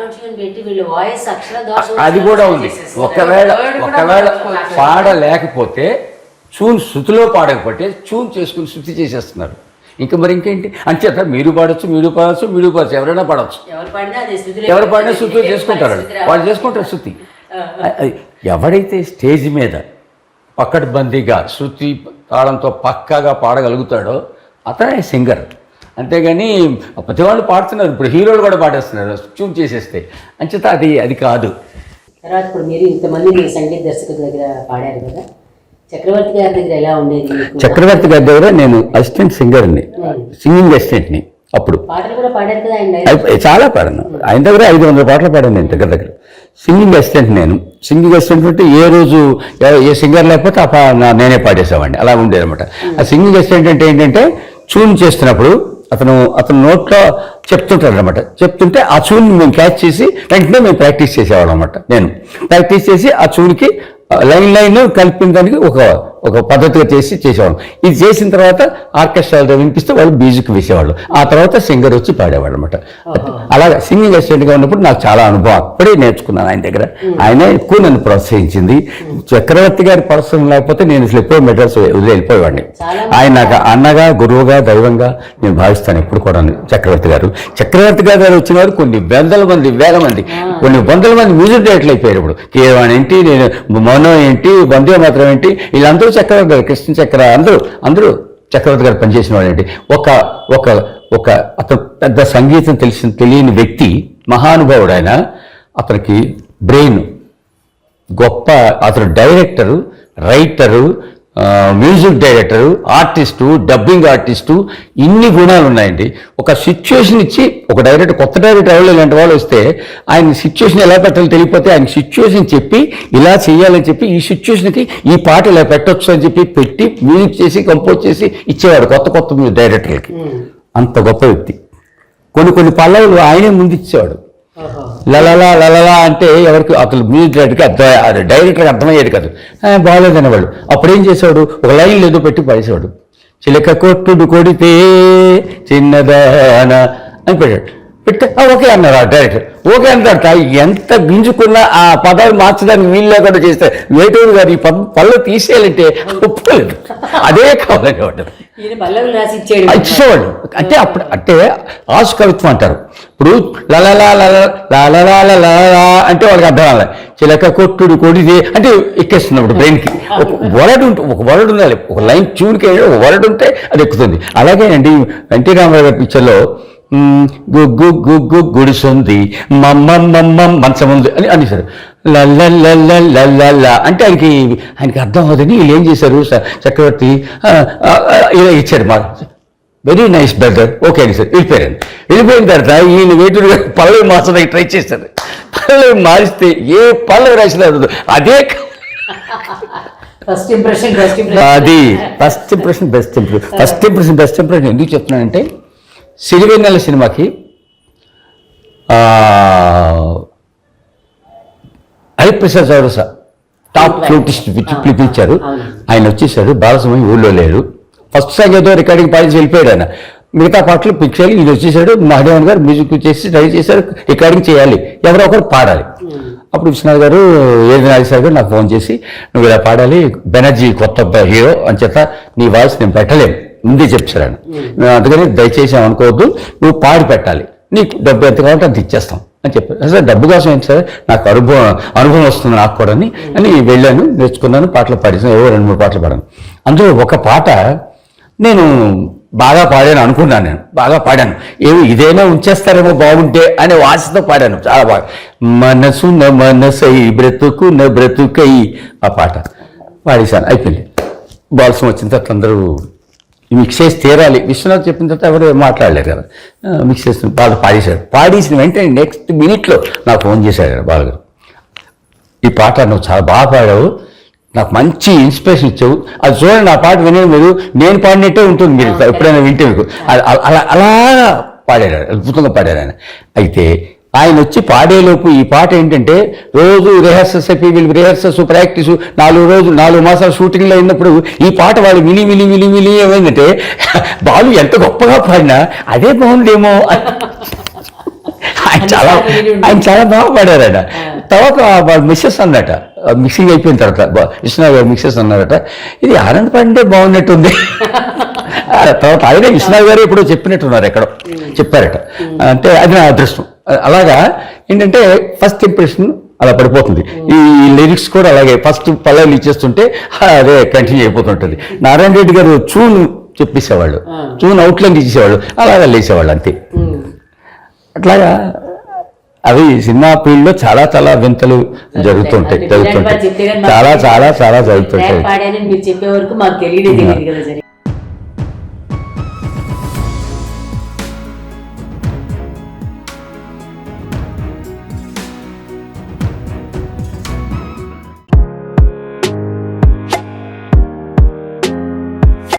Autotune పెట్టి వీళ్ళు voice అక్షర దోషం అది కూడా ఉంది. ఒకవేళ ఒకవేళ. పాడలేకపోతే చూన్ శృతిలో పాడకపోతే చూన్ చేసుకుని శృతి చేసేస్తున్నారు. ఇంకా మరి ఇంకేంటి? అంచేత మీరు పాడొచ్చు మీరు పాడచ్చు మీరు పాడచ్చు ఎవరైనా పాడచ్చు. ఎవరు పాడినా అదే శృతిలో చేసుకుంటారు. వాళ్ళు. చేసుకుంటారు శృతి. ఎవడైతే స్టేజ్ మీద పక్కడ్బందీగా శృతి తాళంతో పక్కాగా పాడగలుగుతాడో అతనే సింగర్. అంతేగాని ప్రతి వాళ్ళు పాడుతున్నారు. ఇప్పుడు హీరోలు కూడా పాడేస్తున్నారు. చూన్ చేసేస్తే అంచేత అది అది కాదు. తర్వాత ఇప్పుడు మీరు ఇంతమంది సంగీత దర్శకుల దగ్గర పాడారు కదా. చక్రవర్తి గారి దగ్గర ఎలా ఉండేది? చక్రవర్తి గారి దగ్గర నేను అసిస్టెంట్ సింగర్ని సింగింగ్ అసిస్టెంట్ని అప్పుడు. పాటలు కూడా పాడారు కదా ఆయన చాలా పాడాను. ఆయన దగ్గర ఐదు వందల పాటలు పాడాను నేను దగ్గర దగ్గర. సింగింగ్ అసిస్టెంట్ నేను. సింగింగ్ అసిస్టెంట్ అంటే ఏ రోజు ఏ- సింగర్ లేకపోతే నేనే పాడేసేవాడిని. అలా ఉండేది అనమాట ఆ సింగింగ్ అసిస్టెంట్ అంటే ఏంటంటే చూన్ చేస్తున్నప్పుడు అతను అతను నోట్లో చెప్తుంటాడు అనమాట చెప్తుంటే ఆ చూని మేము క్యాచ్ చేసి వెంటనే మేము ప్రాక్టీస్ చేసేవాళ్ళం అనమాట నేను. ప్రాక్టీస్ చేసి ఆ చూనికి లైన్ లైన్ కలిపిన దానికి ఒక ఒక పద్ధతిగా చేసి చేసేవాళ్ళం. ఇది చేసిన తర్వాత ఆర్కెస్ట్రాలో వినిపిస్తే వాళ్ళు మ్యూజిక్ వేసేవాళ్ళు. ఆ తర్వాత సింగర్ వచ్చి పాడేవాళ్ళు అనమాట అలాగా సింగింగ్ అసిస్టెంట్గా ఉన్నప్పుడు నాకు చాలా అనుభవం. అప్పుడే నేర్చుకున్నాను ఆయన దగ్గర. ఆయన ఎక్కువ నన్ను ప్రోత్సహించింది. చక్రవర్తి గారి ప్రోత్సాహం లేకపోతే నేను అసలు ఎప్పుడో మెడల్స్ వదిలి వెళ్ళిపోయేవాడిని. ఆయన నాకు అన్నగా గురువుగా దైవంగా నేను భావిస్తాను ఎప్పుడు కూడా చక్రవర్తి గారు. చక్రవర్తి గారు గారు వచ్చిన వారు కొన్ని వందల మంది వేల మంది కొన్ని వందల మంది మ్యూజిక్ డైరెక్టర్లు అయిపోయారు ఇప్పుడు. కేవలం ఏంటి నేను మౌనం ఏంటి వందే మాత్రం ఏంటి వీళ్ళందరూ చక్రవర్తి గారు కృష్ణ చక్ర అందరూ అందరూ చక్రవర్తి గారు పనిచేసిన వాళ్ళండి ఒక ఒక ఒక అతను పెద్ద సంగీతం తెలిసిన తెలియని వ్యక్తి మహానుభావుడు ఆయన అతనికి బ్రెయిన్ గొప్ప అతను director writer music director artist dubbing artist ఇన్ని గుణాలు ఉన్నాయండి. ఒక సిచ్యువేషన్ ఇచ్చి ఒక డైరెక్టర్ కొత్త డైరెక్టర్ ఎవరు ఇలాంటి వాళ్ళు వస్తే ఆయన సిచ్యువేషన్ ఎలా పెట్టాలో తెలియకపోతే ఆయన సిచ్యువేషన్ చెప్పి ఇలా చేయాలని చెప్పి ఈ సిచ్యువేషన్కి ఈ పాట ఇలా పెట్టొచ్చు అని చెప్పి పెట్టి మ్యూజిక్ చేసి కంపోజ్ చేసి ఇచ్చేవాడు కొత్త కొత్త మ్యూజిక్ డైరెక్టర్లకి అంత గొప్ప వ్యక్తి. కొన్ని కొన్ని పల్లవులు ఆయనే ముందు ఇచ్చేవాడు. లలలా లలలా అంటే ఎవరికి? అసలు మ్యూజిక్ డైరెక్టర్కి అర్థం డైరెక్ట్గా అర్థమయ్యేది కాదు. ఆ, వాళ్ళు అప్పుడు ఏం చేసేవాడు? ఒక లైన్ లేదో పెట్టి పడేసేవాడు. చిలక కొట్టుడు కొడితే చిన్నదాన అని పెట్టాడు. పెడితే ఓకే అన్నారు ఆ డైరెక్టర్ ఓకే అన్నారు ఎంత గింజుకున్నా ఆ పదాలు మార్చడానికి వీళ్ళు లేకుండా చేస్తే వేటూరు గారు ఈ పళ్ళు తీసేయాలంటే ఒప్పుకోలేదు. అదే కావాలనేవాడు. ఈయన ఇచ్చేవాళ్ళు అంటే అప్పుడు అంటే ఆసు కవిత్వం అంటారు ఇప్పుడు లలలా అంటే వాళ్ళకి అర్థం అవ్వాలి చిలక కొట్టుడు కొడిది అంటే ఎక్కేస్తున్నప్పుడు బ్రెయిన్కి ఒక వరడ్ ఉంటే ఒక వరడ్ ఉండాలి ఒక లైన్ ట్యూన్కి ఒక వరడ్ ఉంటే అది ఎక్కుతుంది అలాగే అండి ఎన్టీ రామారావు గారి పిక్చర్లో గుగ్గు గుగ్గు గుడిసుంది మమ్మ మమ్మ మంచం ఉంది అని అనేసారు లల్ల అంటే ఆయనకి ఆయనకి అర్థం అవుతుంది వీళ్ళు ఏం చేశారు? చక్రవర్తి ఇలా ఇచ్చారు మా వెరీ నైస్ బ్రదర్ ఓకే అండి సార్ వెళ్ళిపోయారు వెళ్ళిపోయిన తర్వాత ఈయన వేటుడు పల్లవి మార్చడానికి ట్రై చేశారు. పల్లవి మారిస్తే ఏ పల్లవి రాసినా. అదే ఫస్ట్ ఇంప్రెషన్ అది first impression best impression first impression best impression ఎందుకు చెప్తున్నానంటే సిరివెన్నెల సినిమాకి హరిప్రసాద్ చౌరస. టాప్ ఫ్లూటిస్ట్ పిలిపించారు అవును. ఆయన వచ్చేసాడు బాలసుమయ్య ఊళ్ళో లేరు ఫస్ట్ సాంగ్ ఏదో రికార్డింగ్ పాడించి వెళ్ళిపోయాడు ఆయన. మిగతా పాటలు పిక్చర్ ఇది వచ్చేసాడు మహాదేవన్ గారు మ్యూజిక్ చేసి ట్రై చేశారు రికార్డింగ్ చేయాలి. ఎవరో ఒకరు పాడాలి. అప్పుడు విశ్వనాథ్ గారు ఏది నాగేశ్వర గారు నాకు ఫోన్ చేసి నువ్వు ఇలా పాడాలి బెనర్జీ కొత్త హీరో అని చేత నీ వాయిస్ నేను పెట్టలేను. ముందే చెప్పారు ఆయన. అందుకని దయచేసి అనుకోవద్దు నువ్వు పాడి పెట్టాలి. నీకు డబ్బు ఎంత కావాలంటే అంత ఇచ్చేస్తాం. అని చెప్పారు. సార్ డబ్బు కోసం ఏంటి సార్? నాకు అనుభవం అనుభవం వస్తుంది నాకు కూడా అని అని వెళ్ళాను నేర్చుకున్నాను పాటలు పాడేసాను ఏవో రెండు మూడు పాటలు పాడాను. అందులో ఒక పాట నేను బాగా పాడాను అనుకున్నాను నేను. బాగా పాడాను. ఏమి ఇదేమో ఉంచేస్తారేమో బాగుంటే అనే వాసతో పాడాను. చాలా బాగా. మనసున మనసై బ్రతుకున బ్రతుకై ఆ పాట. పాడేశాను. అయిపోయింది. బాల్సం వచ్చిన తర్వాత అందరూ మిక్స్ చేసి తీరాలి. విశ్వనాథ్ చెప్పిన తర్వాత ఎవరు మాట్లాడలేరు కదా. మిక్స్ చేసిన బాగా పాడేశాడు పాడేసిన వెంటనే నెక్స్ట్ మినిట్లో నాకు ఫోన్ చేశాడు బాగా ఈ పాట నువ్వు చాలా బాగా పాడావు. నాకు మంచి ఇన్స్పిరేషన్ ఇచ్చావు. అది చూడండి నా పాట వినే మీరు నేను పాడినట్టే ఉంటుంది మీరు ఎప్పుడైనా వింటే మీకు. అలా అలా అలా పాడాడు అద్భుతంగా పాడాడు ఆయన. అయితే ఆయన వచ్చి పాడేలోపు ఈ పాట ఏంటంటే రోజు రిహర్సల్స్ అయిపోయి వీళ్ళు రిహర్సల్స్ ప్రాక్టీస్ నాలుగు రోజులు నాలుగు మాసాలు షూటింగ్లో అయినప్పుడు ఈ పాట వాళ్ళు విని విని విని విని ఏమైందంటే బాలు ఎంత గొప్పగా పాడినా అదే బాగుందేమో ఆయన చాలా ఆయన చాలా బాగా పాడారట. తర్వాత మిస్సెస్ అన్నట మిక్సింగ్ అయిపోయిన తర్వాత బా- గారు మిక్సెస్ అన్నారట ఇది ఆనంద్ పాడింటే బాగున్నట్టుంది. తర్వాత ఆయనే విశ్వనాథ్ గారు ఇప్పుడు చెప్పినట్టున్నారు ఎక్కడో. చెప్పారట. అంటే అది నా అదృష్టం. అలాగా ఏంటంటే ఫస్ట్ ఇంప్రెషన్ అలా పడిపోతుంది. ఈ లిరిక్స్ కూడా అలాగే ఫస్ట్ పల్లెలు ఇచ్చేస్తుంటే అదే కంటిన్యూ అయిపోతుంటుంది. నారాయణ రెడ్డి గారు చూన్ చెప్పేసేవాళ్ళు. చూన్ అవుట్లైన్ ఇచ్చేసేవాళ్ళు అలాగా లేసేవాళ్ళు అంతే. అట్లాగా అవి సినిమా ఫీల్డ్లో చాలా చాలా వింతలు జరుగుతుంటాయి జరుగుతుంటాయి. చాలా చాలా చాలా జరుగుతుంటాయి.